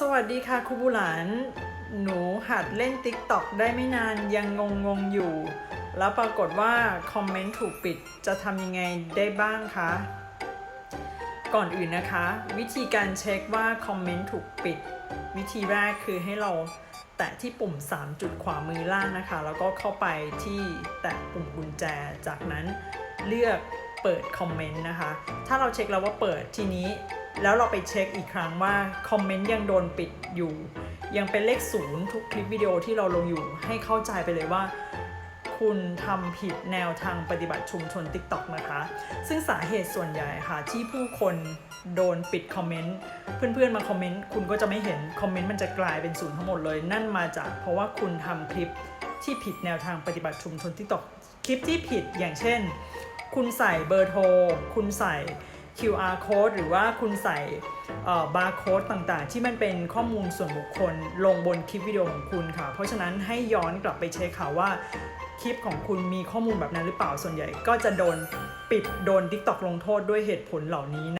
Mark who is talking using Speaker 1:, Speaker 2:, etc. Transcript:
Speaker 1: สวัสดีค่ะครูบุหลาน หนูหัดเล่น TikTok ได้ไม่นานยังงงงๆอยู่ แล้วปรากฏว่าคอมเมนต์ถูกปิดจะทำยังไงได้บ้างคะ ก่อนอื่นนะคะ วิธีการเช็คว่าคอมเมนต์ถูกปิด วิธีแรกคือให้เราแตะที่ปุ่ม 3 จุดขวามือล่างนะคะ แล้วก็เข้าไปที่แตะปุ่มกุญแจ จากนั้นเลือกเปิดคอมเมนต์นะคะ ถ้าเราเช็คแล้วว่าเปิดทีนี้ แล้วเราไปเช็คอีกครั้งว่าคอมเมนต์ยังโดนปิดอยู่ ยังเป็นเลขศูนย์ทุกคลิปวิดีโอที่เราลงอยู่ ให้เข้าใจไปเลยว่า คุณทำผิดแนวทางปฏิบัติชุมชน TikTok นะคะ ซึ่งสาเหตุส่วนใหญ่ค่ะ ที่ผู้คนโดนปิดคอมเมนต์เพื่อนๆมาคอมเมนต์คุณก็จะไม่เห็นคอมเมนต์มันจะกลายเป็นศูนย์ทั้งหมดเลย นั่นมาจากเพราะว่าคุณทำคลิปที่ผิดแนวทางปฏิบัติชุมชน TikTok คลิปที่ผิดอย่างเช่น คุณใส่เบอร์โทร คุณใส่ QR code หรือว่าคุณใส่บาร์โค้ดต่างๆ ที่มันเป็นข้อมูลส่วนบุคคลลงบนคลิปวิดีโอของคุณค่ะ เพราะฉะนั้นให้ย้อนกลับไปเช็คค่ะว่าคลิปของคุณมีข้อมูลแบบนั้นหรือเปล่าส่วนใหญ่ ก็จะโดนปิดโดน TikTok ลงโทษด้วยเหตุผลเหล่านี้